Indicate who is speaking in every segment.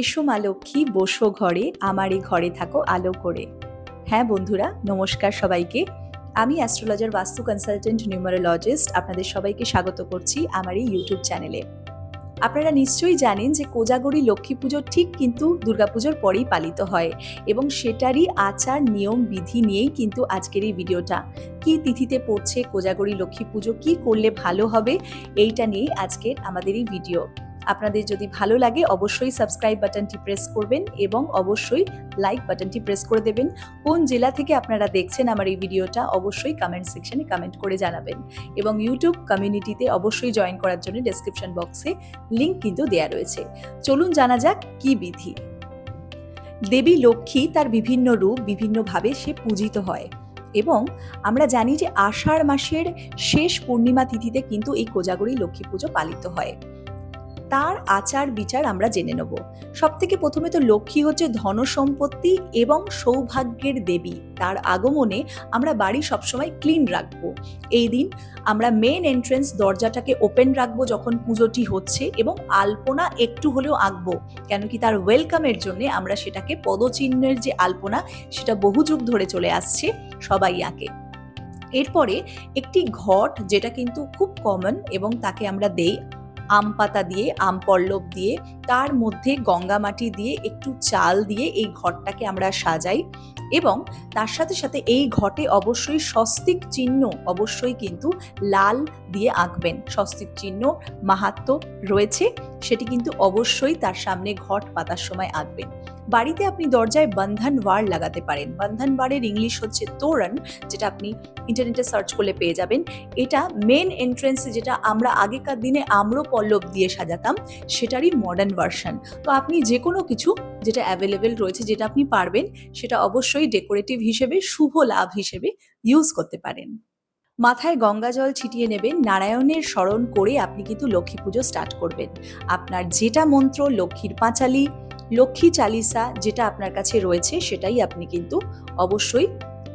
Speaker 1: এসো মা লক্ষ্মী, বসো ঘরে, আমার এই ঘরে থাকো আলো করে। হ্যাঁ বন্ধুরা, নমস্কার সবাইকে। আমি অ্যাস্ট্রোলজার বাস্তু কনসালটেন্ট নিউমারোলজিস্ট আপনাদের সবাইকে স্বাগত করছি আমার এই ইউটিউব চ্যানেলে আপনারা নিশ্চয়ই জানেন যে কোজাগরি লক্ষ্মী পুজো ঠিক কিন্তু দুর্গাপুজোর পরেই পালিত হয় এবং সেটারই আচার, নিয়ম, বিধি নিয়েই কিন্তু আজকের এই ভিডিওটা। কি তিথিতে পড়ছে কোজাগরি লক্ষ্মী পুজো, কি করলে ভালো হবে, এইটা নিয়েই আজকের আমাদের এই ভিডিও। আপনাদের যদি ভালো লাগে অবশ্যই সাবস্ক্রাইব বাটনটি প্রেস করবেন এবং অবশ্যই লাইক বাটনটি প্রেস করে দেবেন। কোন জেলা থেকে আপনারা দেখছেন আমার এই ভিডিওটা অবশ্যই কমেন্ট সেকশনে কমেন্ট করে জানাবেন। এবং ইউটিউব কমিউনিটিতে অবশ্যই জয়েন করার জন্য ডেসক্রিপশন বক্সে লিংক কিন্তু দেয়া রয়েছে। চলুন জানা যাক কি বিধি। দেবী লক্ষ্মী তার বিভিন্ন রূপ বিভিন্নভাবে সে পূজিত হয় এবং আমরা জানি যে আষাঢ় মাসের শেষ পূর্ণিমা তিথিতে কিন্তু এই কোজাগরী লক্ষ্মী পুজো পালিত হয়। তার আচার বিচার আমরা জেনে নেব। সব থেকে প্রথমে তো লক্ষ্মী হচ্ছে ধন সম্পত্তি এবং সৌভাগ্যের দেবী। তার আগমনে আমরা বাড়ি সবসময় ক্লিন রাখব। এই দিন আমরা মেন এন্ট্রেন্স দরজাটাকে ওপেন রাখব যখন পুজোটি হচ্ছে এবং আলপনা একটু হলেও আঁকবো। কেন কি তার ওয়েলকামের জন্য আমরা সেটাকে পদচিহ্নের যে আলপনা, সেটা বহু যুগ ধরে চলে আসছে, সবাই আঁকে। এরপরে একটি ঘট যেটা কিন্তু খুব কমন এবং তাকে আমরা দেই। আম পাতা দিয়ে, আম পল্লব দিয়ে, তার মধ্যে গঙ্গা মাটি দিয়ে, একটু চাল দিয়ে এই ঘরটাকে আমরা সাজাই এবং তার সাথে সাথে এই ঘটে অবশ্যই স্বস্তিক চিহ্ন অবশ্যই কিন্তু লাল দিয়ে আঁকবেন। স্বস্তিক চিহ্ন মাহাত্ম রয়েছে, সেটি কিন্তু অবশ্যই তার সামনে ঘট পাতার সময় আঁকবেন। বাড়িতে আপনি দরজায় বন্ধন ওয়ার লাগাতে পারেন। বন্ধন ওয়ারের ইংলিশ হচ্ছে তোরণ, যেটা আপনি ইন্টারনেটে সার্চ করলে পেয়ে যাবেন। এটা মেন এন্ট্রেন্সে যেটা আমরা আগেকার দিনে আম্র পল্লব দিয়ে সাজাতাম, সেটারই মডার্ন ভার্সন তো আপনি যে কোনো কিছু যেটা অ্যাভেলেবেল রয়েছে, যেটা আপনি পারবেন, সেটা অবশ্যই ডেকোরেটিভ হিসেবে, শুভ লাভ হিসেবে ইউজ করতে পারেন। মাথায় গঙ্গা জল ছিটিয়ে নেবেন, নারায়ণের স্মরণ করে আপনি কিন্তু লক্ষ্মী পুজো স্টার্ট করবেন। আপনার যেটা মন্ত্র, লক্ষ্মীর পাঁচালি লক্ষ্মী চালিসা যেটা আপনার কাছে রয়েছে সেটাই আপনি কিন্তু অবশ্যই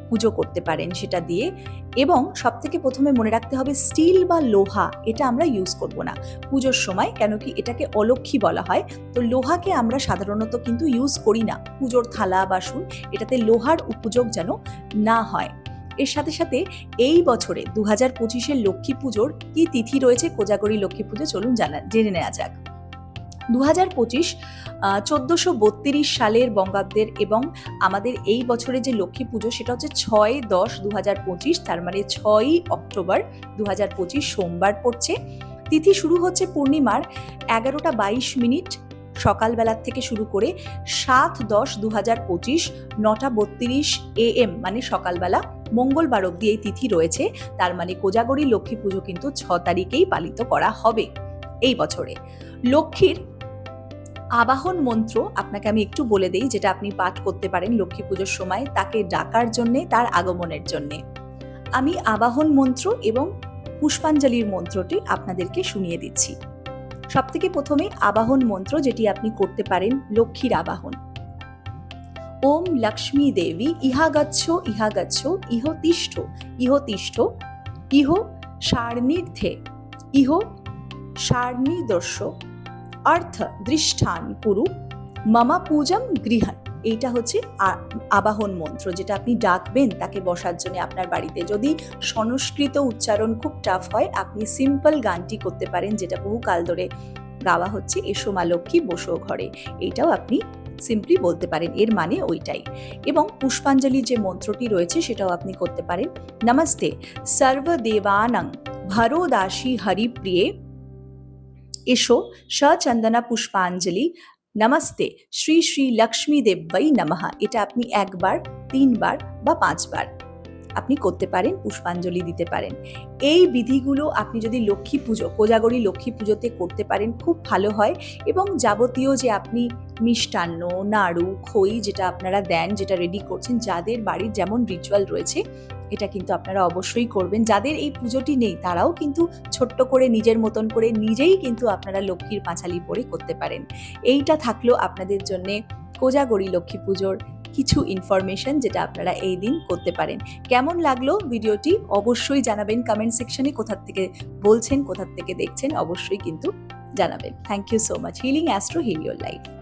Speaker 1: পুজো করতে পারেন সেটা দিয়ে। এবং সব থেকে প্রথমে মনে রাখতে হবে স্টিল বা লোহা এটা আমরা ইউজ করব না। পুজোর সময় কেন কি এটাকে অলক্ষী বলা হয়। তো লোহাকে আমরা সাধারণত কিন্তু ইউজ করি না। পুজোর থালা, বাসন এটাতে লোহার উপযোগ যেন না হয়। এর সাথে সাথে এই বছরে দু হাজার পঁচিশের লক্ষ্মী পুজোর কী তিথি রয়েছে কোজাগরি লক্ষ্মী পুজো চলুন জানা জেনে নেওয়া যাক। দু হাজার পঁচিশ চোদ্দোশো সালের বঙ্গাব্দের এবং আমাদের এই বছরে যে লক্ষ্মী পুজো সেটা হচ্ছে ছয় দশ দু হাজার পঁচিশ, তার মানে ছয়ই অক্টোবর দু হাজার পঁচিশ সোমবার পড়ছে। তিথি শুরু হচ্ছে পূর্ণিমার এগারোটা বাইশ মিনিট, সকালবেলার থেকে শুরু করে সাত দশ দু হাজার পঁচিশ, নটা বত্রিশ এ এম মানে সকালবেলা মঙ্গলবার অব্দি এই তিথি রয়েছে। তার মানে কোজাগরি লক্ষ্মী পুজো কিন্তু ছ তারিখেই পালিত করা হবে এই বছরে। লক্ষ্মীর আবাহন মন্ত্র আপনাকে আমি একটু বলে দেই, যেটা আপনি পাঠ করতে পারেন লক্ষ্মী পুজোর সময়, তাকে ডাকার জন্যে, তার আগমনের জন্যে। আমি আবাহন মন্ত্র এবং পুষ্পাঞ্জলির মন্ত্রটি আপনাদেরকে শুনিয়ে দিচ্ছি। সব থেকে প্রথমে আবাহন মন্ত্র যেটি আপনি করতে পারেন, লক্ষ্মীর আবাহন। ওম লক্ষ্মী দেবী, ইহা গচ্ছ ইহা গচ্ছ, ইহ তিষ্ঠ ইহ তিষ্ঠ, ইহ সার্নির্ধে ইহ সার্নিদর্শ অর্থ দৃষ্ঠান কুরু মামা পূজম গৃহান এইটা হচ্ছে আবাহন মন্ত্র, যেটা আপনি ডাকবেন, তাকে বসার জন্য আপনার বাড়িতে। যদি সংস্কৃত উচ্চারণ খুব টাফ হয়, আপনি সিম্পল গানটি করতে পারেন, যেটা বহু কাল ধরে গাওয়া হচ্ছে, এসো মা লক্ষ্মী, বসো ঘরে। এইটাও আপনি সিম্পলি বলতে পারেন, এর মানে ওইটাই। এবং পুষ্পাঞ্জলি যে মন্ত্রটি রয়েছে, সেটাও আপনি করতে পারেন। নমস্তে, সর্বদেবানং ভরোদাসী হরিপ্রিয়ে এসো, সচন্দনা পুষ্পাঞ্জলি। নমস্তে, শ্রী শ্রী লক্ষ্মী দেব্যই নমঃ। এটা আপনি একবার, তিনবার বা পাঁচবার। আপনি করতে পারেন, পুষ্পাঞ্জলি দিতে পারেন। এই বিধিগুলো আপনি যদি লক্ষ্মী পুজো, কোজাগরি লক্ষ্মী পুজোতে করতে পারেন, খুব ভালো হয় এবং যাবতীয় যে আপনি মিষ্টান্ন, নাড়ু, খই যেটা আপনারা দেন, যেটা রেডি করছেন, যাদের বাড়ির যেমন রিচুয়াল রয়েছে, এটা কিন্তু আপনারা অবশ্যই করবেন। যাদের এই পুজোটি নেই, তারাও কিন্তু ছোট্ট করে নিজের মতন করে নিজেই কিন্তু আপনারা লক্ষ্মীর পাঁচালি পরে করতে পারেন। এইটা থাকলেও আপনাদের জন্যে কোজাগরি লক্ষ্মী পুজোর কিছু ইনফরমেশন যেটা আপনারা এই দিন করতে পারেন। কেমন লাগল ভিডিওটি অবশ্যই জানাবেন কমেন্ট সেকশনে কোথার থেকে বলছেন কোথার থেকে দেখছেন অবশ্যই কিন্তু জানাবেন। Thank you so much healing astro heal your life